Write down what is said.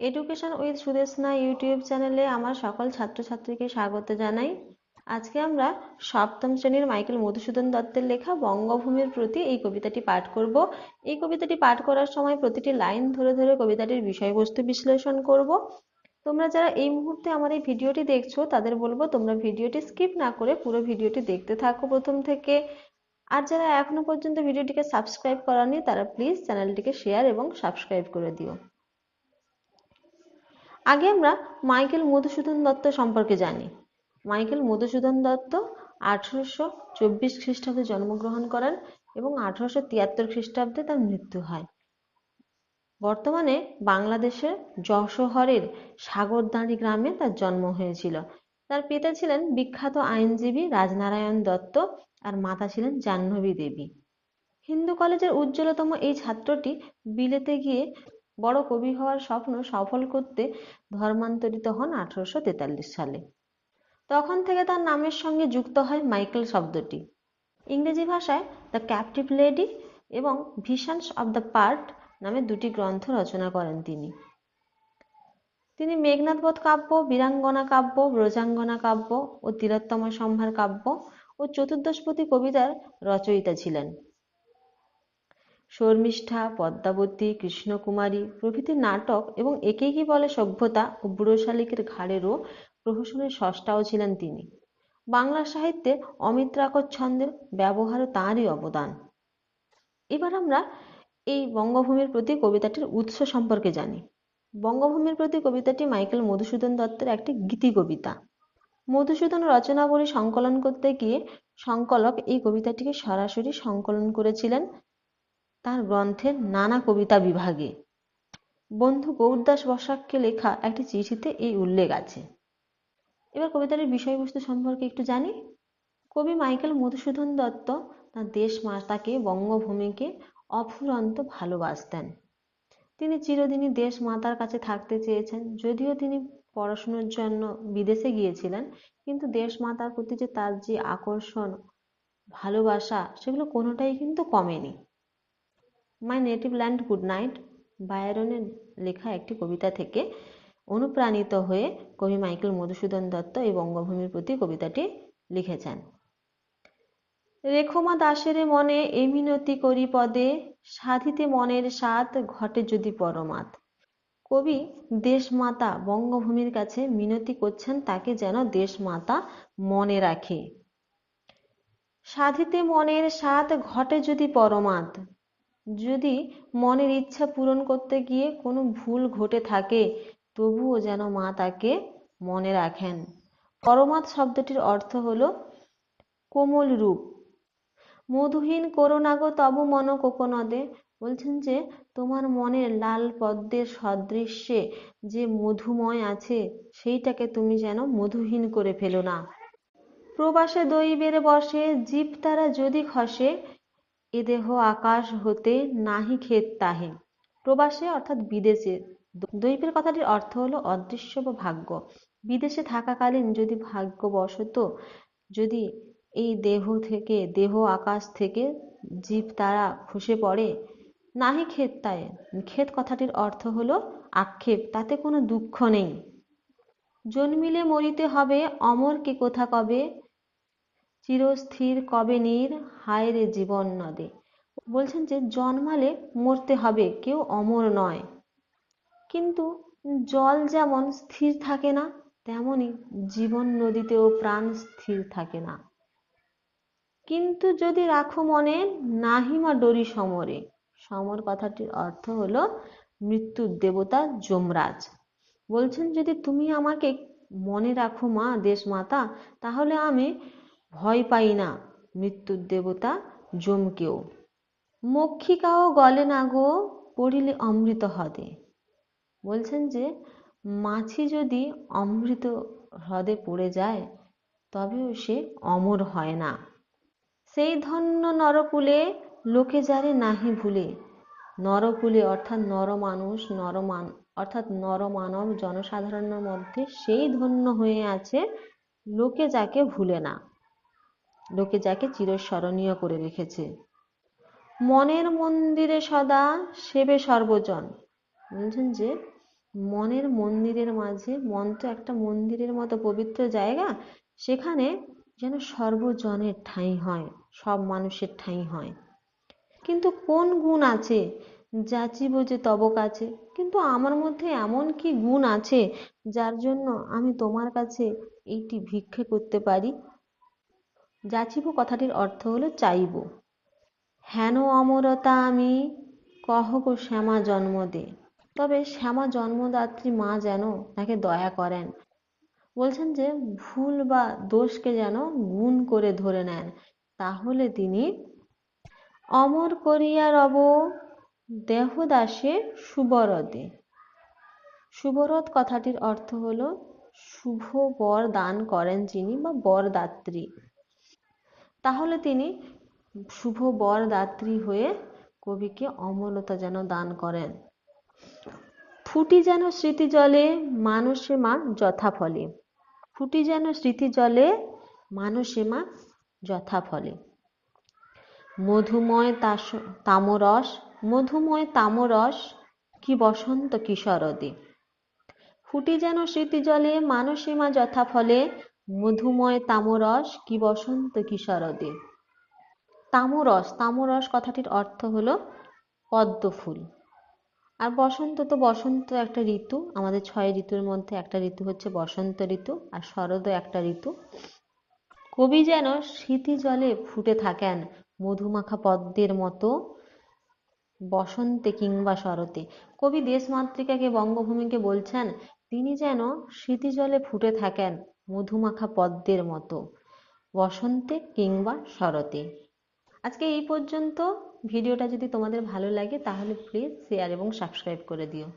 Education with Sudeshna YouTube চ্যানেলে আমার সকল ছাত্রছাত্রীকে স্বাগত জানাই। আজকে আমরা সপ্তম শ্রেণির মাইকেল মধুসূদন দত্তের লেখা বঙ্গভূমির প্রতি এই কবিতাটি পাঠ করব। এই কবিতাটি পাঠ করার সময় প্রতিটি লাইন ধরে ধরে কবিতাটির বিষয়বস্তু বিশ্লেষণ করব। তোমরা যারা এই মুহূর্তে আমার এই ভিডিওটি দেখছ, তাদের বলব তোমরা ভিডিওটি স্কিপ না করে পুরো ভিডিওটি দেখতে থাকো প্রথম থেকে। আর যারা এখনও পর্যন্ত ভিডিওটিকে সাবস্ক্রাইব করানি তারা প্লিজ চ্যানেলটিকে শেয়ার এবং সাবস্ক্রাইব করে দিও। আগে আমরা মাইকেল মধুসূদন দত্ত সম্পর্কে জানি। মাইকেল মধুসূদন দত্ত আঠারোশো চব্বিশ খ্রিস্টাব্দে জন্মগ্রহণ করেন এবং আঠারোশো তিয়াত্তর খ্রিস্টাব্দে তার মৃত্যু হয়। বর্তমানে বাংলাদেশের যশোহরের সাগরদাঁড়ি গ্রামে তার জন্ম হয়েছিল। তার পিতা ছিলেন বিখ্যাত আইনজীবী রাজনারায়ণ দত্ত আর মাতা ছিলেন জাহ্নবী দেবী। হিন্দু কলেজের উজ্জ্বলতম এই ছাত্রটি বিলেতে গিয়ে বড় কবি হওয়ার স্বপ্ন সফল করতে ধর্মান্তরিত হন আঠারোশো তেতাল্লিশ সালে। তখন থেকে তার নামের সঙ্গে যুক্ত হয় মাইকেল শব্দটি। ইংরেজি ভাষায় দ্য ক্যাপটিভ লেডি এবং ভিশনস অব দ্য পার্ট নামে দুটি গ্রন্থ রচনা করেন তিনি। তিনি মেঘনাথবোধ কাব্য, বীরাঙ্গনা কাব্য, ব্রজাঙ্গনা কাব্য ও তিলোত্তমা সম্ভার কাব্য ও চতুর্দশপতি কবিতার রচয়িতা ছিলেন। শর্মিষ্ঠা, পদ্মাবতী, কৃষ্ণকুমারী প্রভৃতি নাটক এবং একে কি বলে সভ্যতা ও বুড়ো শালিকের ঘাড়েরও প্রহসনের স্রষ্টাও ছিলেন তিনি। বাংলা সাহিত্যে অমিত্রাকর ছন্দের ব্যবহারও তাঁরই অবদান। এবার আমরা এই বঙ্গভূমির প্রতি কবিতাটির উৎস সম্পর্কে জানি। বঙ্গভূমির প্রতি কবিতাটি মাইকেল মধুসূদন দত্তের একটি গীতি কবিতা। মধুসূদন রচনাবলী সংকলন করতে গিয়ে সংকলক এই কবিতাটিকে সরাসরি সংকলন করেছিলেন তার গ্রন্থের নানা কবিতা বিভাগে। বন্ধু গৌরদাস বসাককে লেখা একটি চিঠিতে এই উল্লেখ আছে। এবার কবিতাটির বিষয়বস্তু সম্পর্কে একটু জানি। কবি মাইকেল মধুসূদন দত্ত তার দেশ মাতাকে, বঙ্গভূমিকে অফুরন্ত ভালোবাসতেন। তিনি চিরদিনই দেশ মাতার কাছে থাকতে চেয়েছেন। যদিও তিনি পড়াশুনোর জন্য বিদেশে গিয়েছিলেন, কিন্তু দেশ মাতার প্রতি যে তার যে আকর্ষণ, ভালোবাসা, সেগুলো কোনোটাই কিন্তু কমেনি। My native land good night বায়রনের লেখা একটি কবিতা থেকে অনুপ্রাণিত হয়ে কবি মাইকেল মধুসূদন দত্ত এই বঙ্গভূমির প্রতি কবিতাটি লিখেছেন। রেখমা দাসের মনে এ মিনতি করি পদে, সাধিতে মনের সাত ঘটে যদি পরমাত। কবি দেশমাতা বঙ্গভূমির কাছে মিনতি করছেন তাকে যেন দেশমাতা মনে রাখে। সাধিতে মনের সাত ঘটে যদি পরমাত যদি মনের ইচ্ছা পূরণ করতে গিয়ে কোনো ভুল ঘটে থাকে, তবুও যেন মা তাকে মনে রাখেন। পরমাত শব্দটির অর্থ হল কোমল রূপ। মধুহীন করোনাগো তব মন কোকনদে। বলছেন যে, তোমার মনের লাল পদ্মের সদৃশ্যে যে মধুময় আছে, সেইটাকে তুমি যেন মধুহীন করে ফেলো না। প্রবাসে দৈবের বসে জীব তারা যদি খসে এ দেহ আকাশ হতে নাহি ক্ষেত তাহে। প্রবাসে অর্থাৎ বিদেশে। দৈবের কথাটির অর্থ হলো অদৃশ্য বা ভাগ্য। বিদেশে থাকাকালীন যদি ভাগ্যবশত যদি এই দেহ থেকে, দেহ আকাশ থেকে জীব তারা খসে পড়ে, নাহি ক্ষেত তাই ক্ষেত কথাটির অর্থ হলো আক্ষেপ, তাতে কোনো দুঃখ নেই। জন্মিলে মরিতে হবে, অমর কে কোথা কবে? চিরস্থির কবে নীর? হায় রে জীবন নদে। বলছেন যে, জন্মালে মরতে হবে, কেউ অমর নয়। কিন্তু জল যেমন স্থির থাকে না, তেমনি জীবন নদীতেও প্রাণ স্থির থাকে না। কিন্তু যদি রাখো মনে নাহিমা ডরি সমরে। সমর কথাটির অর্থ হলো, মৃত্যুর দেবতা যমরাজ। বলছেন, যদি তুমি আমাকে মনে রাখো মা দেশ মাতা তাহলে আমি ভয় পাই না, মৃত্যুর দেবতা যমকেও। মক্ষিকাও গলে না গো, পড়িলে অমৃত হদে বলছেন যে, মাছি যদি অমৃত হ্রদে পড়ে যায়, তবেও সে অমর হয় না। সেই ধন্য নরকুলে, লোকে যারে নাহি ভুলে। নরকুলে অর্থাৎ নর মানুষ নরমান, অর্থাৎ নরমানব জনসাধারণের মধ্যে সেই ধন্য হয়ে আছে, লোকে যাকে ভুলে না। লোকে যাকে চিরস্মরণীয় করে রেখেছে। মনের মন্দিরে সদা সেবে সর্বজন। বলছেন যে, মনের মন্দিরের মাঝে মন তো একটা মন্দিরের মতো পবিত্র জায়গা, সেখানে যেন সর্বজনের ঠাঁই হয়, সব মানুষের ঠাঁই হয়। কিন্তু কোন গুণ আছে? যাচিব যে তব কাছে কিন্তু আমার মধ্যে এমন কি গুণ আছে, যার জন্য আমি তোমার কাছে এইটি ভিক্ষে করতে পারি? যাচিব কথাটির অর্থ হলো চাইব। হেন অমরতা আমি কহব শ্যামা জন্ম দে তবে শ্যামা জন্মদাত্রী মা যেন তাকে দয়া করেন। বলছেন যে, ভুল বা দোষকে যেন গুণ করে ধরে নেন, তাহলে তিনি অমর করিয়া রব, দেহদাসে সুবরদে। সুবরদ কথাটির অর্থ হলো, শুভ বর দান করেন যিনি বা বরদাত্রী। তাহলে তিনি শুভ বরদাত্রী হয়ে কবিকে অমরতা যেন দান করেন। ফুটি যেন স্মৃতি জলে মানুষে মা যথাফলে। ফুটি যেন স্মৃতি জলে মানুষে মা যথাফলে। মধুময় তামরস মধুময় তামরস, কি বসন্ত কিশোরদে। ফুটি যেন স্মৃতি জলে মানুষে মা যথা যথাফলে মধুময় তামরস কি বসন্ত কিশোরদে? তামরস তামরস কথাটির অর্থ হলো পদ্ম ফুল আর বসন্ত তো বসন্ত একটা ঋতু, আমাদের ছয় ঋতুর মধ্যে একটা ঋতু হচ্ছে বসন্ত ঋতু আর শরদও একটা ঋতু। কবি যেন স্মৃতি জলে ফুটে থাকেন মধুমাখা পদ্মের মতো বসন্তে কিংবা শরতে। কবি দেশমাতৃকাকে, বঙ্গভূমিকে বলছেন, তিনি যেন স্মৃতি জলে ফুটে থাকেন মধুমাখা পদ্মের মতো। বসন্তে কিংবা শরতে। আজকে এই পর্যন্ত। ভিডিওটা যদি তোমাদের ভালো লাগে তাহলে প্লিজ শেয়ার এবং সাবস্ক্রাইব করে দিও।